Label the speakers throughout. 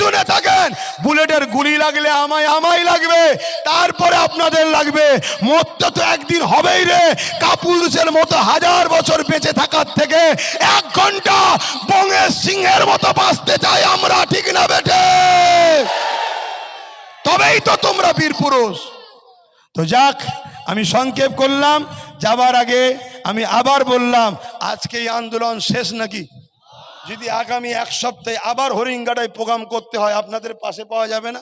Speaker 1: পিছনে থাকেন। বুলেটের গুলি লাগলে আমায় আমায় লাগবে। তারপরে আপনাদের লাগবে। মরতে তো একদিন হবেই রে। কাপুরুষের মতো হাজার বছর বেঁচে থাকার থেকে এক ঘণ্টা বঙ্গের সিংহের মতো বাঁচতে চাই আমরা, ঠিক না বেটে তবেই তো তোমরা বীর পুরুষ। তো যাক, আমি সংক্ষেপ করলাম। যাবার আগে আমি আবার বললাম, আজকে এই আন্দোলন শেষ নাকি? যদি আগামী এক সপ্তাহে আবার হরিঙ্গাটায় প্রোগ্রাম করতে হয় আপনাদের পাশে পাওয়া যাবে না?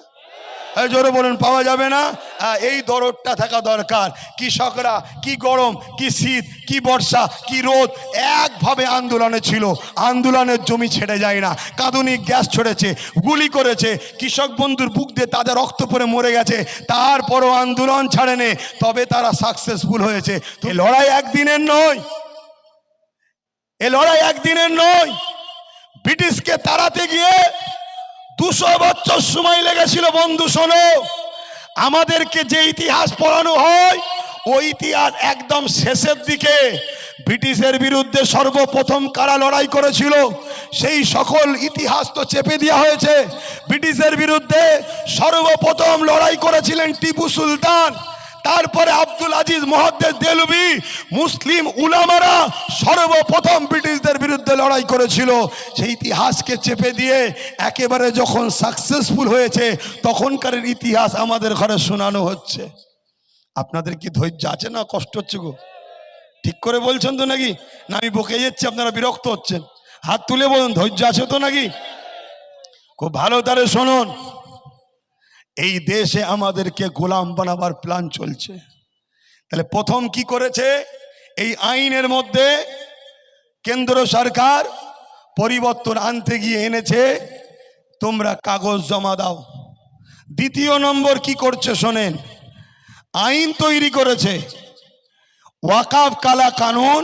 Speaker 1: এই জোরে বলুন পাওয়া যাবে না? আহ, এই দরদটা থাকা দরকার। কৃষকরা কি গরম কি শীত কি বর্ষা কি রোদ একভাবে আন্দোলনে ছিল। আন্দোলনের জমি ছেড়ে যায় না। কাঁদুনি গ্যাস ছড়েছে গুলি করেছে। কৃষক বন্ধুর বুক দিয়ে তাদের রক্ত পরে মরে গেছে। তারপরও আন্দোলন ছাড়েনে। তবে তারা সাকসেসফুল হয়েছে। তো লড়াই একদিনের নয়। এ লড়াই একদিনের নয়। ব্রিটিশকে তাড়াতে গিয়ে দুশো বছর সময় লেগেছিল বন্ধু শোনো। আমাদেরকে যে ইতিহাস পড়ানো হয় ওই ইতিহাস একদম শেষের দিকে ব্রিটিশের বিরুদ্ধে সর্বপ্রথম কারা লড়াই করেছিল, সেই সকল ইতিহাস তো চেপে দেওয়া হয়েছে। ব্রিটিশের বিরুদ্ধে সর্বপ্রথম লড়াই করেছিলেন টিপু সুলতান। তারপরে আব্দুল আজিজ মহাদ্দেস দেলবি মুসলিম উলামারা সর্বপ্রথম ব্রিটিশদের বিরুদ্ধে লড়াই করেছিল। সেই ইতিহাসকে চেপে দিয়ে একেবারে যখন সাকসেসফুল হয়েছে, তখনকার ইতিহাস আমাদের ঘরে শোনানো হচ্ছে। আপনাদের কি ধৈর্য আছে না কষ্ট হচ্ছে গো? ঠিক করে বলছেন তো নাকি? না, আমি বকে যাচ্ছি, আপনারা বিরক্ত হচ্ছেন। হাত তুলে বলুন, ধৈর্য আছে তো নাকি? খুব ভালো তারে শুনুন। এই দেশে আমাদেরকে গোলাম বানাবার প্ল্যান চলছে। তাহলে প্রথম কি করেছে? এই আইনের মধ্যে কেন্দ্র সরকার পরিবর্তন আনতে গিয়ে এনেছে, তোমরা কাগজ জমা দাও। দ্বিতীয় নম্বর কি করছে শোনেন, আইন তৈরি করেছে। ওয়াকাফ কালা কানুন,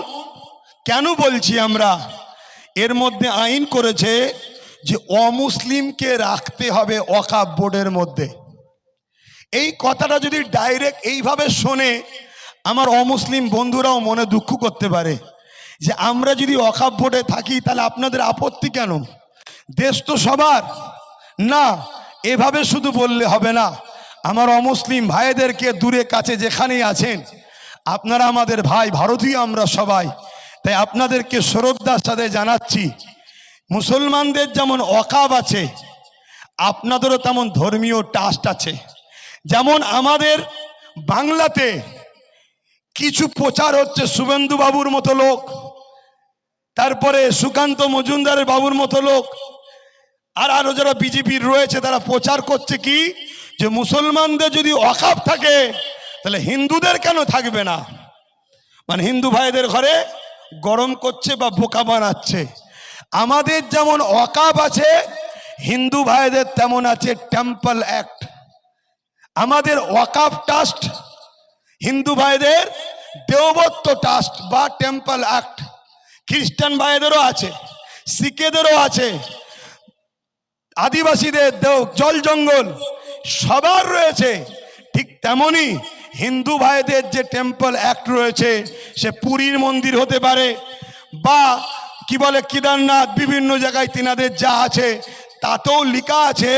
Speaker 1: কেন বলছি আমরা? এর মধ্যে আইন করেছে যে অমুসলিমকে রাখতে হবে ওয়াকাফ বোর্ডের মধ্যে। এই কথাটা যদি ডাইরেক্ট এইভাবে শোনে, আমার অমুসলিম বন্ধুরাও মনে দুঃখ করতে পারে যে আমরা যদি অকাপ ভোটে থাকি, তাহলে আপনাদের আপত্তি কেন? দেশ তো সবার। না, এভাবে শুধু বললে হবে না। আমার অমুসলিম ভাইদেরকে দূরে কাছে যেখানেই আছেন, আপনারা আমাদের ভাই ভারতীয়, আমরা সবাই। তাই আপনাদেরকে শ্রদ্ধার সাথে জানাচ্ছি, মুসলমানদের যেমন অকাব আছে, আপনাদেরও তেমন ধর্মীয় টাস্ট আছে। যেমন আমাদের বাংলাতে কিছু প্রচার হচ্ছে শুভেন্দু বাবুর মতো লোক, তারপরে সুকান্ত মজুমদারের বাবুর মতো লোক, আর আরও যারা বিজেপির রয়েছে তারা প্রচার করছে কি? যে মুসলমানদের যদি অকাপ থাকে, তাহলে হিন্দুদের কেন থাকবে না? মানে হিন্দু ভাইদের ঘরে গরম করছে বা বোকা বানাচ্ছে। আমাদের যেমন অকাপ আছে, হিন্দু ভাইদের তেমন আছে টেম্পল অ্যাক্ট আমাদের ওয়াকাফ ট্রাস্ট, হিন্দু ভাইদের দেওবত্ত ট্রাস্ট বা টেম্পল অ্যাক্ট। খ্রিস্টান ভাইদেরও আছে, শিখেদেরও আছে, আদিবাসীদের দেও, জল জঙ্গল সবার রয়েছে। ঠিক তেমনি হিন্দু ভাইদের যে টেম্পল অ্যাক্ট রয়েছে, সে পুরীর মন্দির হতে পারে বা কি বলে কেদারনাথ, বিভিন্ন জায়গায় তিনাদের যা আছে, তাতেও লেখা আছে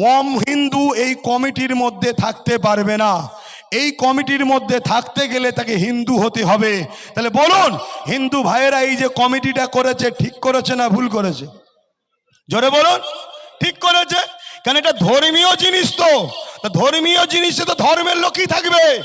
Speaker 1: ওম হিন্দু এই কমিটির মধ্যে থাকতে পারবে না। এই কমিটির মধ্যে থাকতে গেলে তাকে হিন্দু হতে হবে। তাহলে বলুন, হিন্দু ভাইয়েরা এই যে কমিটিটা করেছে, ঠিক করেছে না ভুল করেছে? জোরে বলুন, ঠিক করেছে? কারণ এটা ধর্মীয় জিনিস তো। ধর্মীয় জিনিসে তো ধর্মের লোকই থাকবে।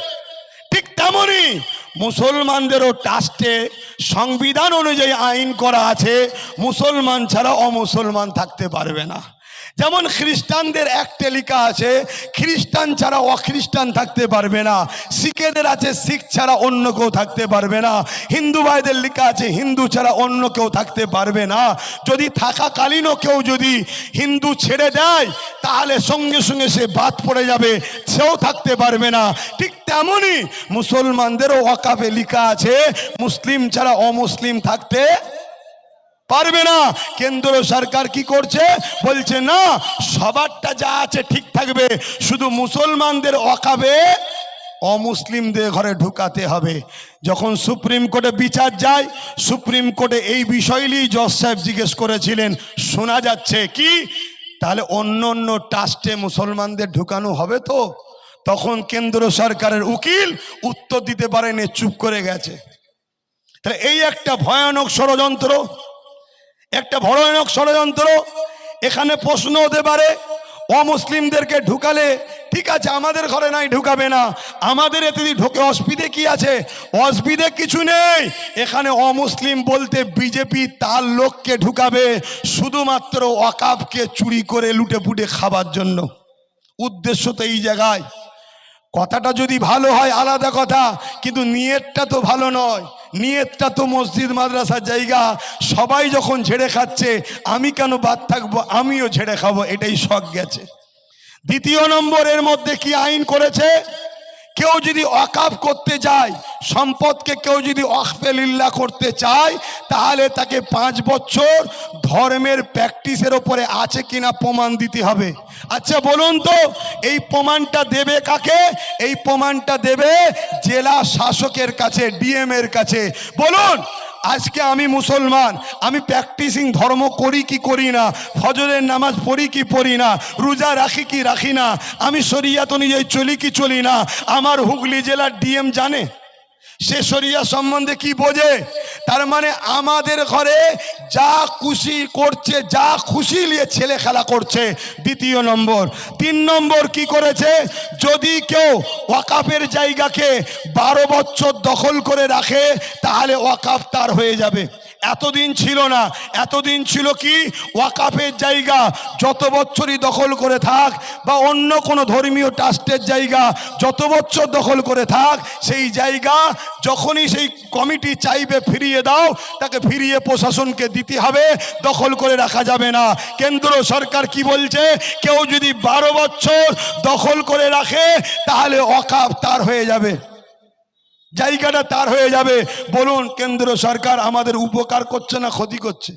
Speaker 1: ঠিক তেমনই মুসলমানদেরও ট্রাস্টে সংবিধান অনুযায়ী আইন করা আছে। মুসলমান ছাড়া অমুসলমান থাকতে পারবে না। যেমন খ্রিস্টানদের একটা লেখা আছে, খ্রিস্টান ছাড়া অখ্রিস্টান থাকতে পারবে না। শিখেদের আছে, শিখ ছাড়া অন্য কেউ থাকতে পারবে না। হিন্দু ভাইদের লেখা আছে, হিন্দু ছাড়া অন্য কেউ থাকতে পারবে না। যদি থাকাকালীনও কেউ যদি হিন্দু ছেড়ে দেয়, তাহলে সঙ্গে সঙ্গে সে বাদ পড়ে যাবে, সেও থাকতে পারবে না। ঠিক তেমনই মুসলমানদেরও ওয়াকাফে লেখা আছে, মুসলিম ছাড়া অমুসলিম থাকতে পারবে না। কেন্দ্র সরকার কি করছে? বলছে, না, সবারটা যা আছে ঠিক থাকবে। শুধু মুসলমানদের অকাবে, অমুসলিমদের ঘরে ঢুকাতে হবে। যখন সুপ্রিম কোর্টে বিচার যায়, সুপ্রিম কোর্টে এই বিষয় জজ সাহেব জিজ্ঞেস করেছিলেন, শোনা যাচ্ছে কি? তাহলে অন্য অন্য ট্রাস্টে মুসলমানদের ঢুকানো হবে তো? তখন কেন্দ্র সরকারের উকিল উত্তর দিতে পারেনি, চুপ করে গেছে। তাহলে এই একটা ভয়ানক ষড়যন্ত্র একটা ভয়ানক ষড়যন্ত্র, এখানে প্রশ্ন হতে পারে, অমুসলিমদেরকে ঢুকালে, ঠিক আছে, আমাদের ঘরে নাই, ঢুকাবে না, আমাদের এতে ঢোকে, অসুবিধে কি আছে? অসুবিধে কিছু নেই। এখানে অমুসলিম বলতে বিজেপি তার লোককে ঢুকাবে, শুধুমাত্র ওয়াকাবকে চুরি করে লুটে পুটে খাবার জন্য। উদ্দেশ্য তো এই জায়গায়। কথাটা যদি ভালো হয়, আলাদা কথা। কিন্তু নিয়তটা তো ভালো নয়। নিয়তটা তো মসজিদ, মাদ্রাসার জায়গা। সবাই যখন ঝেড়ে খাচ্ছে, আমি কেন বাদ থাকব? আমিও ঝেড়ে খাব, এটাই শখ গেছে। দ্বিতীয় নম্বরের মধ্যে কি আইন করেছে? কেউ যদি অকাপ করতে যায়, সম্পদকে কেউ যদি অখফেলিল্লা করতে চায়, তাহলে তাকে পাঁচ বছর ধর্মের প্র্যাকটিসের ওপরে আছে কিনা প্রমাণ দিতে হবে। আচ্ছা বলুন তো, এই প্রমাণটা দেবে কাকে? এই প্রমাণটা দেবে জেলা শাসকের কাছে, ডিএম এর কাছে। বলুন আজকে আমি মুসলমান, আমি প্র্যাকটিসিং ধর্ম করি কি করি না, ফজরের নামাজ পড়ি কি পড়ি না, রোজা রাখি কি রাখি না, আমি শরিয়াত অনুযায়ী চলি কি চলি না, আমার হুগলি জেলার ডিএম জানে? সে শরিয়া সম্বন্ধে কি বোঝে? তার মানে আমাদের ঘরে যা খুশি করছে, যা খুশি নিয়ে ছেলে খেলা করছে, দ্বিতীয় নম্বর। তিন নম্বর কি করেছে? যদি কেউ ওয়াকাফের জায়গাকে বারো বছর দখল করে রাখে, তাহলে ওয়াকাফ তার হয়ে যাবে। এতদিন ছিল না। এতদিন ছিল কি? ওয়াকাফের জায়গা। যত বছরই দখল করে থাক বা অন্য কোনো ধর্মীয় ট্রাস্টের জায়গা, যত বছর দখল করে থাক, সেই জায়গা যখনই সেই কমিটি চাইবে ফিরিয়ে দাও, তাকে ফিরিয়ে প্রশাসনকে দিতে হবে, দখল করে রাখা যাবে না। কেন্দ্র সরকার কি বলছে? কেউ যদি বারো বছর দখল করে রাখে, তাহলে অকাপ তার হয়ে যাবে। জায়গাটা তার হয়ে যাবে। বলুন, কেন্দ্র সরকার আমাদের উপকার করছে না ক্ষতি করছে?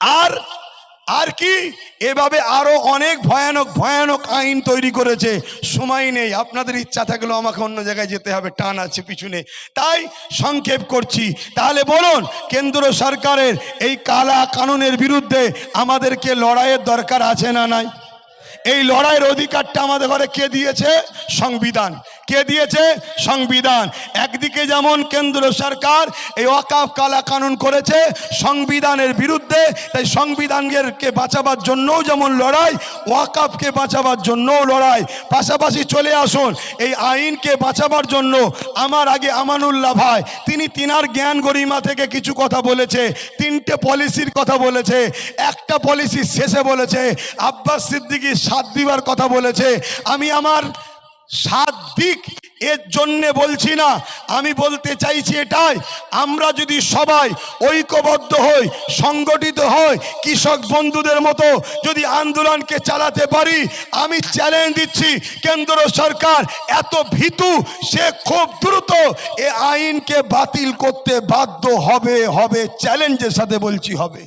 Speaker 1: আর আর কি? এভাবে আরও অনেক ভয়ানক ভয়ানক আইন তৈরি করেছে। সময় নেই, আপনাদের ইচ্ছা থাকলেও আমাকে অন্য জায়গায় যেতে হবে, টান আছে পিছনে। তাই সংক্ষেপ করছি। তাহলে বলুন, কেন্দ্র সরকারের এই কালা কানুনের বিরুদ্ধে আমাদেরকে লড়াইয়ের দরকার আছে না নাই? এই লড়াইয়ের অধিকারটা আমাদের ঘরে কে দিয়েছে? সংবিধান। কে দিয়েছে? সংবিধান। একদিকে যেমন কেন্দ্র সরকার এই ওয়াকাফ কালা কানুন করেছে সংবিধানের বিরুদ্ধে, তাই সংবিধানকে বাঁচাবার জন্যও যেমন লড়াই, ওয়াকাফকে বাঁচাবার জন্যও লড়াই। পাশাপাশি চলে আসুন, এই আইনকে বাঁচাবার জন্য আমার আগে আমানুল্লাহ ভাই, তিনি তিনার জ্ঞান গরিমা থেকে কিছু কথা বলেছে, তিনটে পলিসির কথা বলেছে, একটা পলিসি শেষে বলেছে, আব্বাস সিদ্দিকি সাত দিবার কথা বলেছে, আমি আমার সাত দিক এর জন্যে বলছি না, আমি বলতে চাইছি এটাই, আমরা যদি সবাই ঐক্যবদ্ধ হই, সংগঠিত হই, কৃষক বন্ধুদের মতো যদি আন্দোলনকে চালাতে পারি, আমি চ্যালেঞ্জ দিচ্ছি কেন্দ্র সরকার, এত ভীতু, সে খুব দ্রুত এ আইনকে বাতিল করতে বাধ্য হবে হবে চ্যালেঞ্জের সাথে বলছি হবে।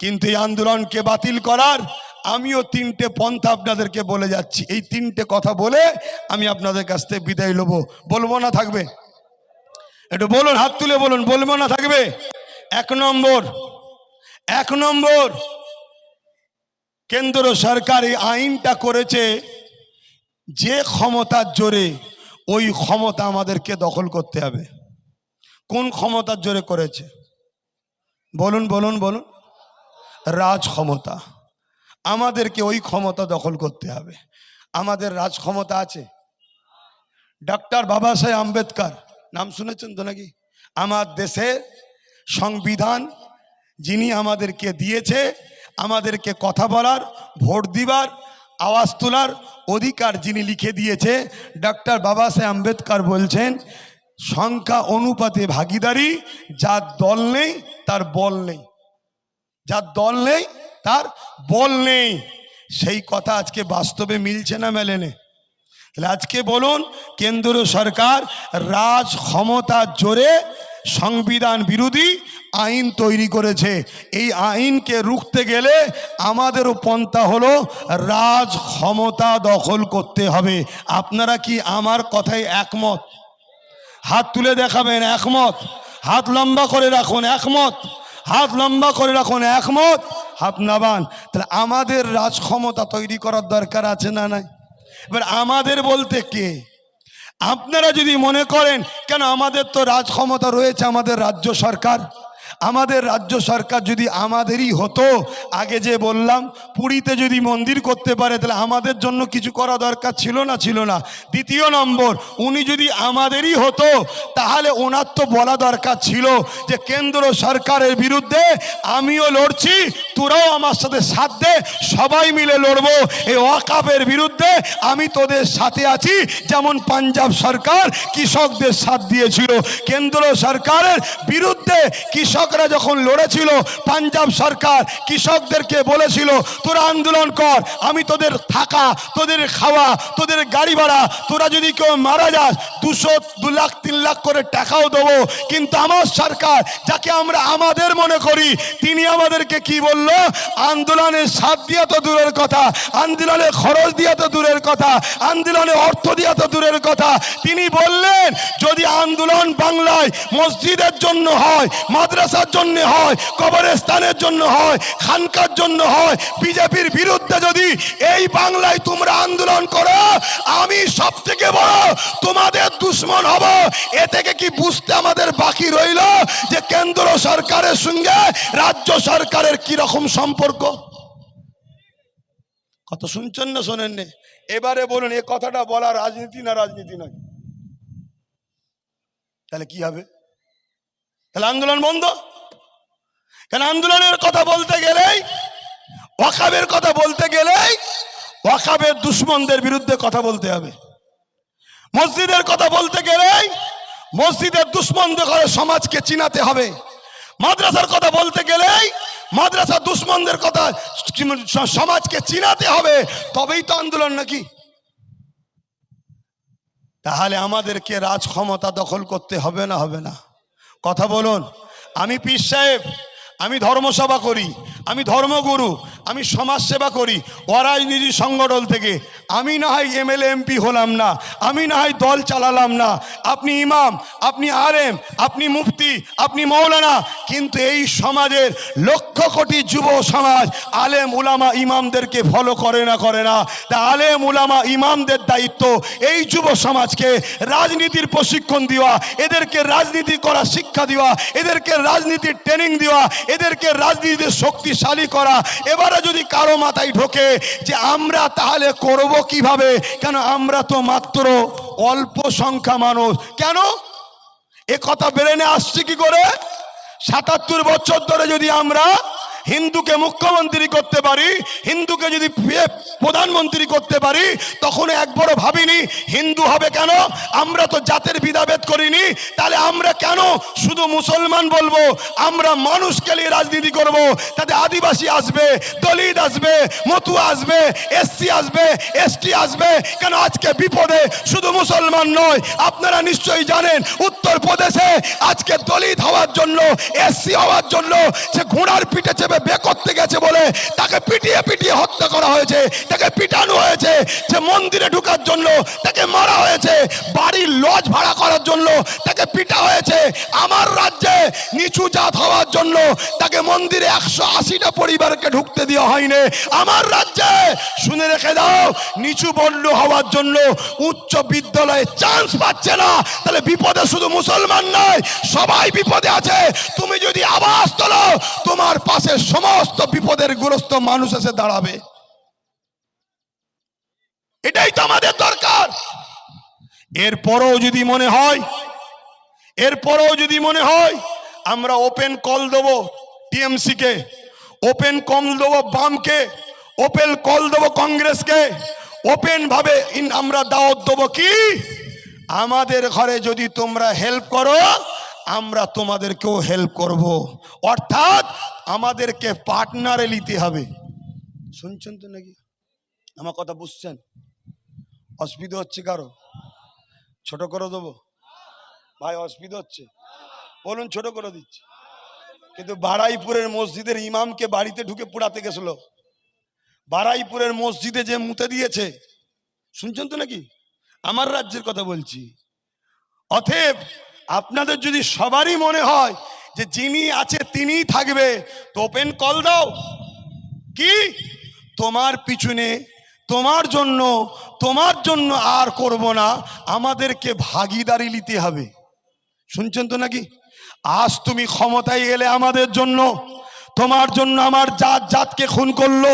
Speaker 1: কিন্তু এই আন্দোলনকে বাতিল করার আমিও তিনটে পন্থা আপনাদেরকে বলে যাচ্ছি। এই তিনটে কথা বলে আমি আপনাদের কাছ থেকে বিদায় নেব। বলব না থাকবে? একটু বলুন, হাত তুলে বলুন, বলব না থাকবে? এক নম্বর এক নম্বর, কেন্দ্র সরকার এই আইনটা করেছে যে ক্ষমতার জোরে ওই ক্ষমতা আমাদেরকে দখল করতে হবে। কোন ক্ষমতার জোরে করেছে? বলুন বলুন বলুন। রাজ ক্ষমতা আমাদেরকে ওই ক্ষমতা দখল করতে হবে। আমাদের রাজ ক্ষমতা আছে। ডক্টর বাবা সাহেব আম্বেদকর, নাম শুনেছেন তো নাকি? আমার দেশের সংবিধান যিনি আমাদেরকে দিয়েছে, আমাদেরকে কথা বলার, ভোট দিবার, আওয়াজ তোলার অধিকার যিনি লিখে দিয়েছে ডক্টর বাবা সাহেব আম্বেদকর বলছেন, সংখ্যা অনুপাতে ভাগিদারি, যার দল নেই, তার বল নেই। যার দল নেই তার বল নেই। সেই কথা আজকে বাস্তবে মিলছে না মেলেনে। তাহলে আজকে বলুন, কেন্দ্র সরকার রাজ ক্ষমতার জোরে সংবিধান বিরোধী আইন তৈরি করেছে। এই আইনকে রুখতে গেলে আমাদেরও পন্থা হলো রাজ ক্ষমতা দখল করতে হবে। আপনারা কি আমার কথায় একমত? হাত তুলে দেখাবেন, একমত। হাত লম্বা করে রাখুন, একমত। হাত লম্বা করে রাখুন, একমত? হাত নাবান। তাহলে আমাদের রাজ ক্ষমতা তৈরি করার দরকার আছে না নাই? এবার আমাদের বলতে কে? আপনারা যদি মনে করেন, কেন আমাদের তো রাজ ক্ষমতা রয়েছে আমাদের রাজ্য সরকার? আমাদের রাজ্য সরকার যদি আমাদেরই হতো, আগে যে বললাম, পুরীতে যদি মন্দির করতে পারে, তাহলে আমাদের জন্য কিছু করা দরকার ছিল না ছিল না। দ্বিতীয় নম্বর, উনি যদি আমাদেরই হতো, তাহলে ওনার তো বলা দরকার ছিল যে, কেন্দ্র সরকারের বিরুদ্ধে আমিও লড়ছি তোরাও আমার সাথে সাথ দে, সবাই মিলে লড়বো। এই ওয়াকাবের বিরুদ্ধে আমি তোদের সাথে আছি, যেমন পাঞ্জাব সরকার কৃষকদের সাথ দিয়েছিল। কেন্দ্র সরকারের বিরুদ্ধে কৃষকরা যখন লড়েছিল, পাঞ্জাব সরকার কৃষকদেরকে বলেছিল, তোরা আন্দোলন কর, আমি তোদের থাকা, তোদের খাওয়া, তোদের গাড়ি ভাড়া, তোরা যদি কেউ মারা যাস, দুশো, দু লাখ, তিন লাখ করে টাকাও দেবো। কিন্তু আমার সরকার, যাকে আমরা আমাদের মনে করি, তিনি আমাদেরকে কি বলল? আন্দোলনের সাথ দিয়া তো দূরের কথা, আন্দোলনে খরচ দিয়া তো দূরের কথা, আন্দোলনে অর্থ দিয়া তো দূরের কথা। তিনি বললেন, যদি আন্দোলন বাংলায় মসজিদের জন্য হয়, মাদ্রাসার জন্য হয়, কবরস্থানের জন্য হয়, খানকার জন্য হয়, বিজেপির বিরুদ্ধে যদি এই বাংলায় তোমরা আন্দোলন করো, আমি সব থেকে বড় তোমাদের দুশ্মন হব। এ থেকে কি বুঝতে আমাদের বাকি রইল যে কেন্দ্র সরকারের সঙ্গে রাজ্য সরকারের কি রকম সম্পর্ক? কত শুনছেন না শোনেন? এবারে বলুন, এ কথাটা বলা রাজনীতি না রাজনীতি নয়? তাহলে কি হবে? তাহলে আন্দোলন বন্ধ? কেন আন্দোলনের কথা বলতে গেলেই, ওয়াকাবের কথা বলতে গেলেই ওয়াকাবের দুশ্মনদের বিরুদ্ধে কথা বলতে হবে। মসজিদের কথা বলতে গেলেই মসজিদের দুশ্মনদের করে সমাজকে চিনাতে হবে। মাদ্রাসার কথা বলতে গেলেই মাদ্রাসা দুশ্মনদের কথা সমাজকে চিনাতে হবে, তবেই তো আন্দোলন নাকি? তাহলে আমাদেরকে রাজ ক্ষমতা দখল করতে হবে না হবে না? কথা বলুন। আমি পীর সাহেব আমি ধর্মসভা করি, আমি ধর্মগুরু, আমি সমাজ সেবা করি অরাজনীতি সংগঠন থেকে। আমি না হয় এমএলএ, এমপি হলাম না, আমি না হয় দল চালালাম না। আপনি ইমাম, আপনি আরেম আপনি মুফতি, আপনি মৌলানা, কিন্তু এই সমাজের লক্ষ কোটি যুব সমাজ আলেম, উলামা, ইমামদেরকে ফলো করে না করে না। তা আলেম, উলামা, ইমামদের দায়িত্ব এই যুব সমাজকে রাজনীতির প্রশিক্ষণ দেওয়া, এদেরকে রাজনীতি করা শিক্ষা দেওয়া, এদেরকে রাজনীতির ট্রেনিং দেওয়া এদেরকে রাজনীতিতে শক্তিশালী করা। এবারে যদি কারও মাথায় ঢোকে যে আমরা তাহলে করব কীভাবে, কেন আমরা তো মাত্র অল্প সংখ্যা মানুষ। কেন? এ কথা নিয়ে আসছে কি করে? সাতাত্তর বছর ধরে যদি আমরা হিন্দুকে মুখ্যমন্ত্রী করতে পারি, হিন্দুকে যদি প্রধানমন্ত্রী করতে পারি তখন একবার ভাবিনি, হিন্দু হবে কেন? আমরা তো জাতের বিধাভেদ করিনি, তাহলে আমরা কেন শুধু মুসলমান বলব? আমরা মানুষকে নিয়ে রাজনীতি করব, তাতে আদিবাসী আসবে, দলিত আসবে, মতুয়া আসবে এসসি আসবে এসটি আসবে, কেন আজকে বিপদে শুধু মুসলমান নয়, আপনারা নিশ্চয়ই জানেন, উত্তরপ্রদেশে আজকে দলিত হওয়ার জন্য এসসি হওয়ার জন্য, সে ঘোড়ার পিঠে চেপে বে করতে গেছে বলে তাকে পিটিয়ে পিটিয়ে হত্যা করা হয়েছে, তাকে পিটানো হয়েছে, যে মন্দিরে ঢুকার জন্য তাকে মারা হয়েছে, বাড়ির লজ ভাড়া করার জন্য তাকে পিটা হয়েছে, আমার রাজ্যে নিচু জাত হওয়ার জন্য তাকে মন্দিরে একশো আশিটা পরিবারকে ঢুকতে দেওয়া হয়নি। আমার রাজ্যে, শুনে রেখে দাও, নিচু বর্ণ হওয়ার জন্য উচ্চ বিদ্যালয়ে চান্স পাচ্ছে না। তাহলে বিপদে শুধু মুসলমান নয়, সবাই বিপদে আছে। তুমি যদি আওয়াজ তোলো, তোমার পাশে সমস্ত বিপদের গ্রস্ত মানুষ এসে দাঁড়াবে। এটাই তো আমাদের দরকার। এরপরও যদি মনে হয়, এরপরও যদি মনে হয়, আমরা ওপেন কল দেবো টিএমসি কে ওপেন কল দেবো বামকে, ওপেন কল দেবো কংগ্রেসকে ওপেন ভাবে আমরা দাওয়াত দেবো কি? আমাদের ঘরে যদি তোমরা হেল্প করো আমরা তোমাদেরকেও হেল্প করব। অর্থাৎ আমাদেরকে পার্টনারে নিতে হবে। শুনছেন তো নাকি? আমার কথা বুঝছেন? অসুবিধা হচ্ছে কারও? ছোট করে দেবো? ভাই, অসুবিধা হচ্ছে? বলুন, ছোট করে দিচ্ছি। কিন্তু বারাইপুরের মসজিদের ইমামকে বাড়িতে ঢুকে পোড়াতে গেছিল। বারাইপুরের মসজিদে যে মুতে দিয়েছে, শুনছেন তো নাকি? আমার রাজ্যের কথা বলছি। অতএব আপনাদের যদি সবারই মনে হয় যে যিনি আছে তিনি থাকবে, তো ওপেন কল দাও। কি? তোমার পিছনে, তোমার জন্য তোমার জন্য আর করব না, আমাদেরকে ভাগিদারি নিতে হবে। শুনছেন তো নাকি? আজ তুমি ক্ষমতায় এলে আমাদের জন্য তোমার জন্য আমার জাত জাতকে খুন করল,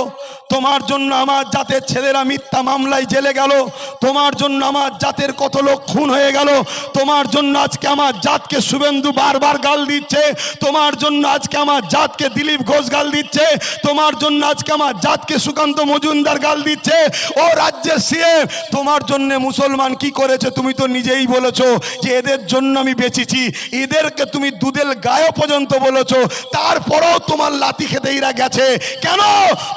Speaker 1: তোমার জন্য আমার জাতের ছেলেরা মিথ্যা মামলায় জেলে গেল, তোমার জন্য আমার জাতের কত লোক খুন হয়ে গেল, তোমার জন্য আজকে আমার জাতকে শুভেন্দু বারবার গাল দিচ্ছে, তোমার জন্য আজকে আমার জাতকে দিলীপ ঘোষ গাল দিচ্ছে, তোমার জন্য আজকে আমার জাতকে সুকান্ত মজুমদার গাল দিচ্ছে, ও রাজ্যের সিএম, তোমার জন্য মুসলমান কি করেছে তুমি তো নিজেই বলেছ যে এদের জন্য আমি বেঁচেছি, এদেরকে তুমি দুধের গায়ে পর্যন্ত বলেছ, তারপরেও তোমার লাতি খেতে এরা গেছে। কেন?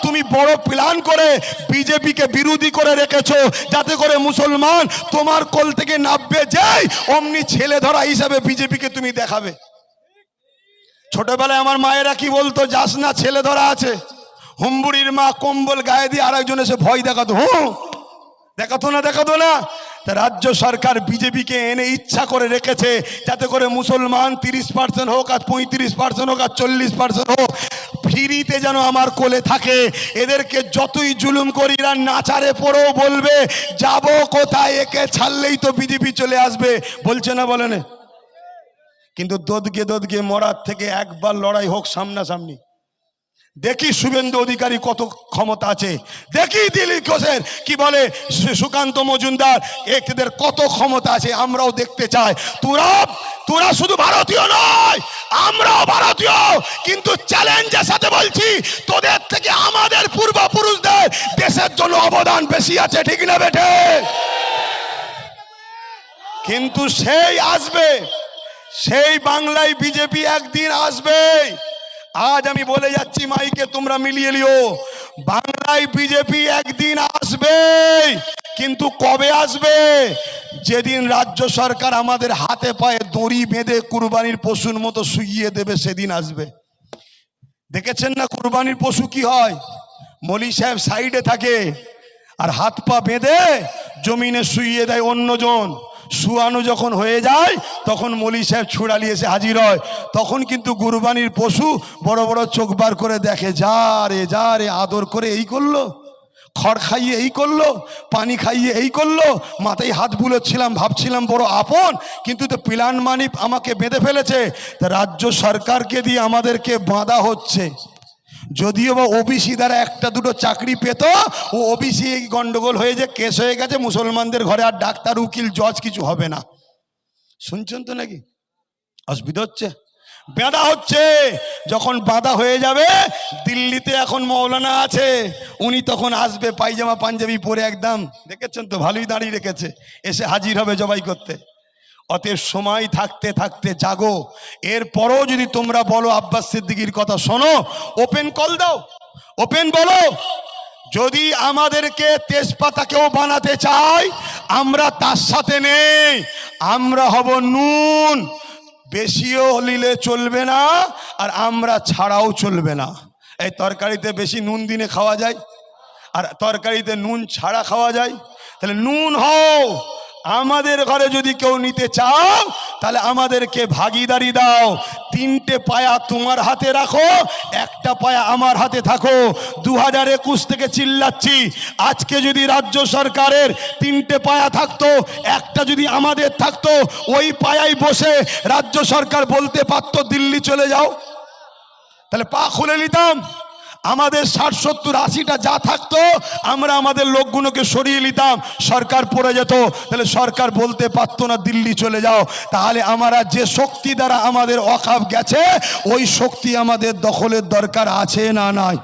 Speaker 1: তুমি বড় প্ল্যান করে বিজেপিকে বিরোধী করে রেখেছো, যাতে করে মুসলমান তোমার কোল থেকে নাববে যাই অমনি ছেলে ধরা হিসাবে বিজেপিকে তুমি দেখাবে। ছোটবেলায় আমার মায়েরা কি বলতো, যাস না, ছেলে ধরা আছে। হুম্বুড়ির মা কম্বল গায়ে দিয়ে আরেকজন এসে ভয় দেখাতো। হুঁ। দেখাতো না দেখাতো না। তা রাজ্য সরকার বিজেপিকে এনে ইচ্ছা করে রেখেছে যাতে করে মুসলমান তিরিশ পার্সেন্ট হোক আর পঁয়ত্রিশ পার্সেন্ট হোক আর চল্লিশ পার্সেন্ট হোক, ফ্রিতে যেন আমার কোলে থাকে। এদেরকে যতই জুলুম করি, এরা নাচারে পড়েও বলবে, যাব কোথায়? একে ছাড়লেই তো বিজেপি চলে আসবে। বলছে না বলেন কিন্তু দোদকে দোদকে মরার থেকে একবার লড়াই হোক সামনাসামনি। দেখি শুভেন্দু অধিকারী কত ক্ষমতা আছে। দেখি দিলীপ ঘোষের কি বলে সুকান্ত মজুমদার এদের কত ক্ষমতা আছে, আমরাও দেখতে চাই। তোরা তোরা শুধু ভারতীয় নয়, আমরাও ভারতীয়। কিন্তু চ্যালেঞ্জের সাথে বলছি, তোদের থেকে আমাদের পূর্বপুরুষদের দেশের জন্য অবদান বেশি আছে, ঠিক না বেঠে? কিন্তু সেই আসবে, সেই বাংলায় বিজেপি একদিন আসবে আজ আমি বলে যাচ্ছি, মাইকে তোমরা মিলিয়ে লিও বাংলায় বিজেপি একদিন আসবে, কিন্তু কবে আসবে? যেদিন রাজ্য সরকার আমাদের হাতে পায়ে দড়ি বেঁধে কুরবানির পশুর মতো শুইয়ে দেবে, সেদিন আসবে। দেখেছেন না কুরবানির পশু কি হয়? মলি সাহেব সাইডে থাকে আর হাত পা বেঁধে জমিনে শুইয়ে দেয় অন্যজন। শুয়ানো যখন হয়ে যায়, তখন মলি সাহেব ছুড়ালি এসে হাজির হয়। তখন কিন্তু কুরবানির পশু বড় বড় চোখ বার করে দেখে, যা রে যা রে, আদর করে এই করল, খড় খাইয়ে এই করল, পানি খাইয়ে এই করল, মাথায় হাত বুলোচ্ছিলাম, ভাবছিলাম বড় আপন, কিন্তু তো প্লান মানি আমাকে বেঁধে ফেলেছে রাজ্য সরকারকে দিয়ে আমাদেরকে বাঁধা হচ্ছে। যদিও বা ওবিসি দ্বারা একটা দুটো চাকরি পেত, ও ওবিসি গন্ডগোল হয়ে যে কেস হয়ে গেছে, মুসলমানদের ঘরে আর ডাক্তার, উকিল, জজ কিছু হবে না। শুনছেন তো নাকি? অসুবিধা হচ্ছে? বাঁধা হচ্ছে! যখন বাঁধা হয়ে যাবে, দিল্লিতে এখন মৌলানা আছে, উনি তখন আসবে পায়জামা পাঞ্জাবি পরে একদম। দেখেছেন তো? ভালোই দাঁড়িয়ে রেখেছে। এসে হাজির হবে জবাই করতে। অতএব সময় থাকতে থাকতে জাগো। এরপরও যদি তোমরা বলো আব্বাস সিদ্দিকির কথা শোনো ওপেন কল দাও। ওপেন বলো। যদি আমাদেরকে তেজপাতাকেও বানাতে চাই আমরা তার সাথে নেই। আমরা হব নুন। বেশিও নিলে চলবে না, আর আমরা ছাড়াও চলবে না। এই তরকারিতে বেশি নুন দিনে খাওয়া যায়? আর তরকারিতে নুন ছাড়া খাওয়া যায়? তাহলে নুন হও। আমাদের ঘরে যদি কেউ নিতে চাও, তাহলে আমাদেরকে ভাগিদারি দাও। তিনটে পায়া তোমার হাতে রাখো, একটা পায়া আমার হাতে থাকো। দু হাজার একুশ থেকে চিল্লাচ্ছি। আজকে যদি রাজ্য সরকারের তিনটে পায়া থাকতো, একটা যদি আমাদের থাকতো, ওই পায়ায় বসে রাজ্য সরকার বলতে পারতো, দিল্লি চলে যাও। তাহলে পা খুলে নিতাম। আমাদের ষাট, সত্তর, আশিটা যা থাকতো, আমরা আমাদের লোকগুলোকে সরিয়ে নিতাম। সরকার পড়ে যেত, তাহলে সরকার বলতে পারতো না, দিল্লি চলে যাও। তাহলে আমরা যে শক্তি দ্বারা আমাদের অকাপ গেছে, ওই শক্তি আমাদের দখলের দরকার আছে না নাই?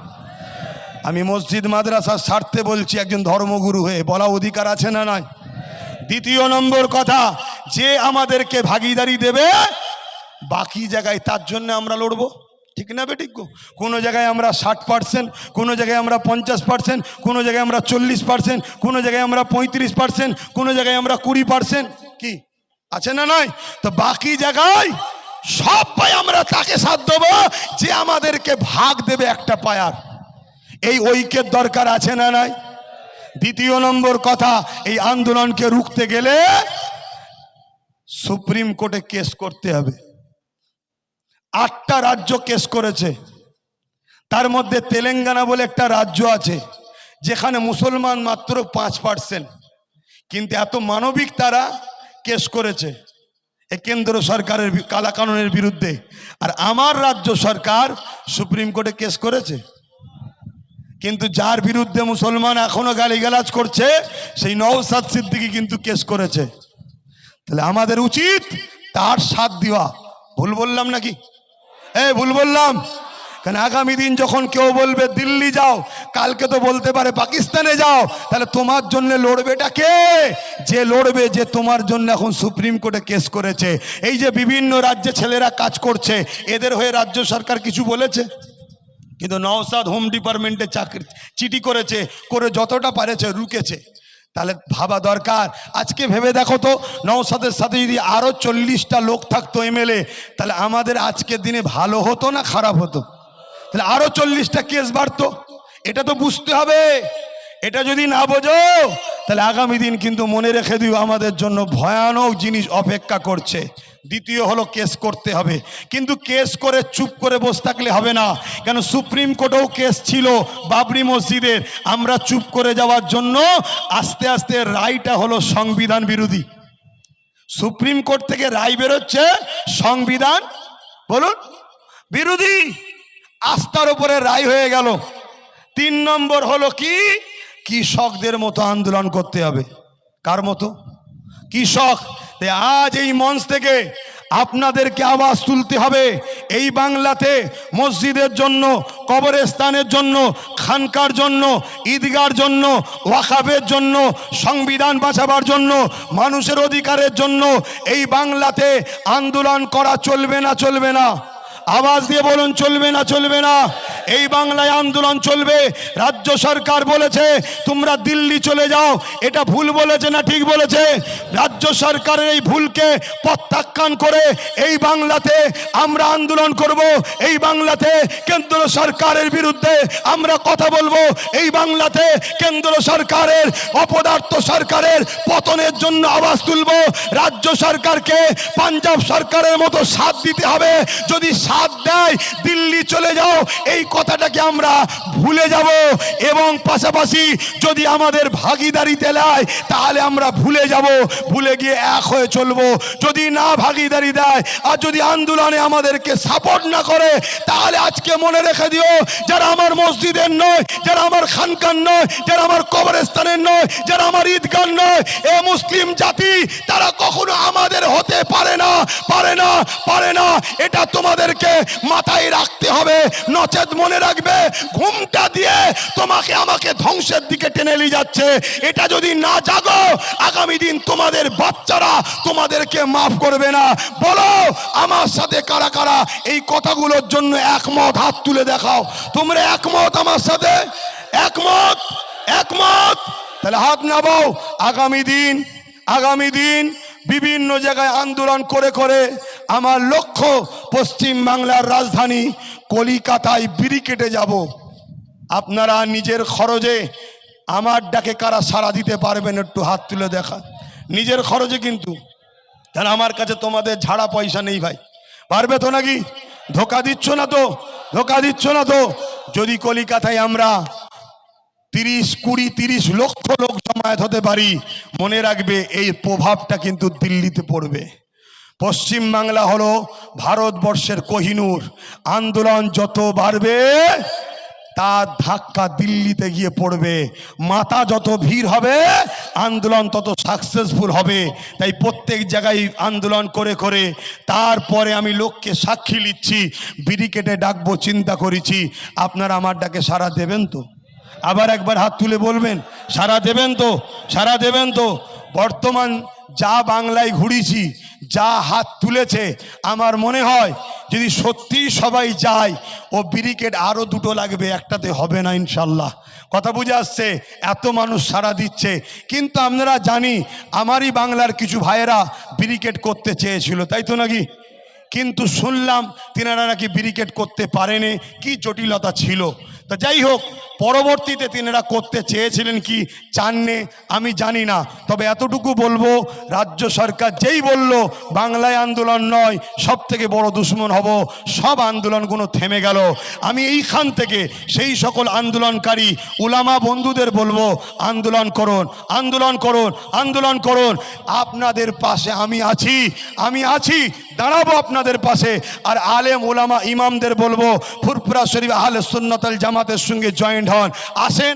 Speaker 1: আমি মসজিদ মাদ্রাসার স্বার্থে বলছি, একজন ধর্মগুরু হয়ে, বলা অধিকার আছে না নাই? দ্বিতীয় নম্বর কথা, যে আমাদেরকে ভাগিদারি দেবে, বাকি জায়গায় তার জন্য আমরা লড়বো। ঠিক না বেঠিক গো? কোনো জায়গায় আমরা ষাট পার্সেন্ট, কোনো জায়গায় আমরা পঞ্চাশ পার্সেন্ট, কোনো জায়গায় আমরা চল্লিশ পার্সেন্ট, কোনো জায়গায় আমরা পঁয়ত্রিশ পার্সেন্ট, কোনো জায়গায় আমরা কুড়ি পার্সেন্ট। কি? আছে না নয়? তো বাকি জায়গায় সব পায় আমরা তাকে সাথ দেবো যে আমাদেরকে ভাগ দেবে একটা পায়ার। এই ঐক্যের দরকার আছে না নাই? দ্বিতীয় নম্বর কথা, এই আন্দোলনকে রুখতে গেলে সুপ্রিম কোর্টে কেস করতে হবে। আটটা রাজ্য কেস করেছে। তার মধ্যে তেলেঙ্গানা বলে একটা রাজ্য আছে, যেখানে মুসলমান মাত্র পাঁচ পার্সেন্ট কিন্তু এত মানবিক তারা কেস করেছে এ কেন্দ্র সরকারের কালাকানুনের বিরুদ্ধে। আর আমার রাজ্য সরকার সুপ্রিম কোর্টে কেস করেছে। কিন্তু যার বিরুদ্ধে মুসলমান এখনও গালিগালাজ করছে, সেই নওসাদ সিদ্দিকি কিন্তু কেস করেছে। তাহলে আমাদের উচিত তার সাথ দেওয়া। ভুল বললাম নাকি? এ ভুল বললাম। কারণ আগামী দিন যখন কেউ বলবে দিল্লি যাও, কালকে তো বলতে পারে পাকিস্তানে যাও, তাহলে তোমার জন্য লড়বেটা কে? যে লড়বে যে তোমার জন্য এখন সুপ্রিম কোর্টে কেস করেছে। এই যে বিভিন্ন রাজ্যে ছেলেরা কাজ করছে, এদের হয়ে রাজ্য সরকার কিছু বলেছে? কিন্তু নওসাদ হোম ডিপার্টমেন্টে চাকরি চিঠি করেছে, করে যতটা পারেছে, রুকেছে। তাহলে ভাবা দরকার। আজকে ভেবে দেখো তো নওসাদের সাথে যদি আরও চল্লিশটা লোক থাকতো এমএলএ, তাহলে আমাদের আজকের দিনে ভালো হতো না খারাপ হতো? তাহলে আরও চল্লিশটা কেস বাড়তো? এটা তো বুঝতে হবে। এটা যদি না বোঝো, তাহলে আগামী দিন কিন্তু মনে রেখে দিও আমাদের জন্য ভয়ানক জিনিস অপেক্ষা করছে। দ্বিতীয় হলো কেস করতে হবে। কিন্তু কেস করে চুপ করে বসে থাকলে হবে না। কেন সুপ্রিম কোর্টেও কেস ছিল বাবরি মসজিদের। আমরা চুপ করে যাওয়ার জন্য আস্তে আস্তে রায়টা হলো সংবিধান বিরোধী। সুপ্রিম কোর্ট থেকে রায় বেরোচ্ছে সংবিধান। বলুন, বিরোধী, আস্থার উপরে রায় হয়ে গেল। তিন নম্বর হলো কি? কৃষকদের মতো আন্দোলন করতে হবে। কার মতো? কৃষক। তাই আজ এই মঞ্চ থেকে আপনাদেরকে আওয়াজ তুলতে হবে। এই বাংলাতে মসজিদের জন্য, কবরস্থানের জন্য, খানকার জন্য, ঈদগার জন্য ওয়াকাবের জন্য, সংবিধান বাঁচাবার জন্য, মানুষের অধিকারের জন্য এই বাংলাতে আন্দোলন করা চলবে না চলবে না। আওয়াজ দিয়ে বলুন, চলবে না চলবে না। এই বাংলায় আন্দোলন চলবে। রাজ্য সরকার বলেছে, তোমরা দিল্লি চলে যাও। এটা ভুল বলেছে না ঠিক বলেছে? রাজ্য সরকারের এই ভুলকে প্রত্যাখ্যান করে এই বাংলাতে আমরা আন্দোলন করব। এই বাংলাতে কেন্দ্র সরকারের বিরুদ্ধে আমরা কথা বলব। এই বাংলাতে কেন্দ্র সরকারের, অপদার্থ সরকারের পতনের জন্য আওয়াজ তুলব। রাজ্য সরকারকে পাঞ্জাব সরকারের মতো সাথ দিতে হবে। যদি সাথ দেয়, দিল্লি চলে যাও, এই কথাটাকে আমরা ভুলে যাব। এবং পাশাপাশি যদি আমাদের ভাগিদারিতে নেয় তাহলে আমরা ভুলে যাব, ভুলে গিয়ে এক হয়ে চলবো। যদি না ভাগিদারি দেয়, আর যদি আন্দোলনে আমাদেরকে সাপোর্ট না করে, তাহলে আজকে মনে রেখে দিও, যারা আমার মসজিদের নয়, যারা আমার খানকান নয়, যারা আমার কবরস্থানের নয়, যারা আমার ঈদগান নয়, এ মুসলিম জাতি, তারা কখনো আমাদের হতে পারে না পারে না পারে না। এটা তোমাদেরকে মাথায় রাখতে হবে। নচেত মনে রাখবে, ঘুমটা দিয়ে তোমাকে আমাকে ধ্বংসের দিকে টেনে নিয়ে যাচ্ছে। এটা যদি না জাগো, আগামী দিন তোমাদের বাচ্চারা তোমাদেরকে মাফ করবে না। বলো, আমার সাথে কারা কারা এই কথাগুলোর জন্য একমত? হাত তুলে দেখাও। তোমরা একমত আমার সাথে? একমত? একমত? তাহলে হাত নামাও। আগামী দিন আগামী দিন বিভিন্ন জায়গায় আন্দোলন করে করে আমার লক্ষ্য পশ্চিম বাংলার রাজধানী কলিকাতায় বিরিকেটে যাব। আপনারা নিজের খরচে আমার ডাকে কারা সাড়া দিতে পারবেন একটু হাত তুলে দেখা নিজের খরচে কিন্তু। কারণ আমার কাছে তোমাদের ঝাড়া পয়সা নেই ভাই? পারবে তো নাকি? ধোকা দিচ্ছ না তো? ধোকা দিচ্ছ না তো? যদি কলিকাতায় আমরা তিরিশ, কুড়ি, তিরিশ লক্ষ লোক জমায়েত হতে পারি, মনে রাখবে এই প্রভাবটা কিন্তু দিল্লিতে পড়বে। পশ্চিম বাংলা হলো ভারতবর্ষের কোহিনূর। আন্দোলন যত বাড়বে তার ধাক্কা দিল্লিতে গিয়ে পড়বে। মাথা যত ভিড় হবে, আন্দোলন তত সাকসেসফুল হবে। তাই প্রত্যেক জায়গায় আন্দোলন করে করে তারপরে আমি লোককে সাক্ষী নিচ্ছি বিরিকেটে ডাকবো, চিন্তা করেছি, আপনারা আমার ডাকে সারা দেবেন তো? আবার একবার হাত তুলে বলবেন, সারা দেবেন তো, সারা দেবেন তো। বর্তমান যা বাংলায় ঘুরিছি, যা হাত তুলেছে, আমার মনে হয় যদি সত্যিই সবাই যায়, ও ব্রিকেট আরও দুটো লাগবে, একটাতে হবে না ইনশাল্লাহ। কথা বুঝে আসছে? এত মানুষ সারা দিচ্ছে। কিন্তু আপনারা জানি, আমারই বাংলার কিছু ভাইয়েরা ব্রিকেট করতে চেয়েছিল, তাই তো নাকি? কিন্তু শুনলাম, তিনারা নাকি ব্রিকেট করতে পারেনি, কি জটিলতা ছিল। তা যাই হোক পরবর্তীতে তিনারা করতে চেয়েছিলেন কি চাননে, আমি জানি না। তবে এতটুকু বলব, রাজ্য সরকার যেই বলল, বাংলায় আন্দোলন নয় সব থেকে বড় দুশ্মন হব, সব আন্দোলনগুলো থেমে গেল। আমি এইখান থেকে সেই সকল আন্দোলনকারী, উলামা বন্ধুদের বলব, আন্দোলন করুন আন্দোলন করুন আন্দোলন করুন। আপনাদের পাশে আমি আছি আমি আছি, দাঁড়াবো আপনাদের পাশে। আর আলেম ওলামা ইমামদের বলব ফুরপুরা শরীফ আহলে সুন্নতাল জামাতের সঙ্গে জয়েন্ট হন আসেন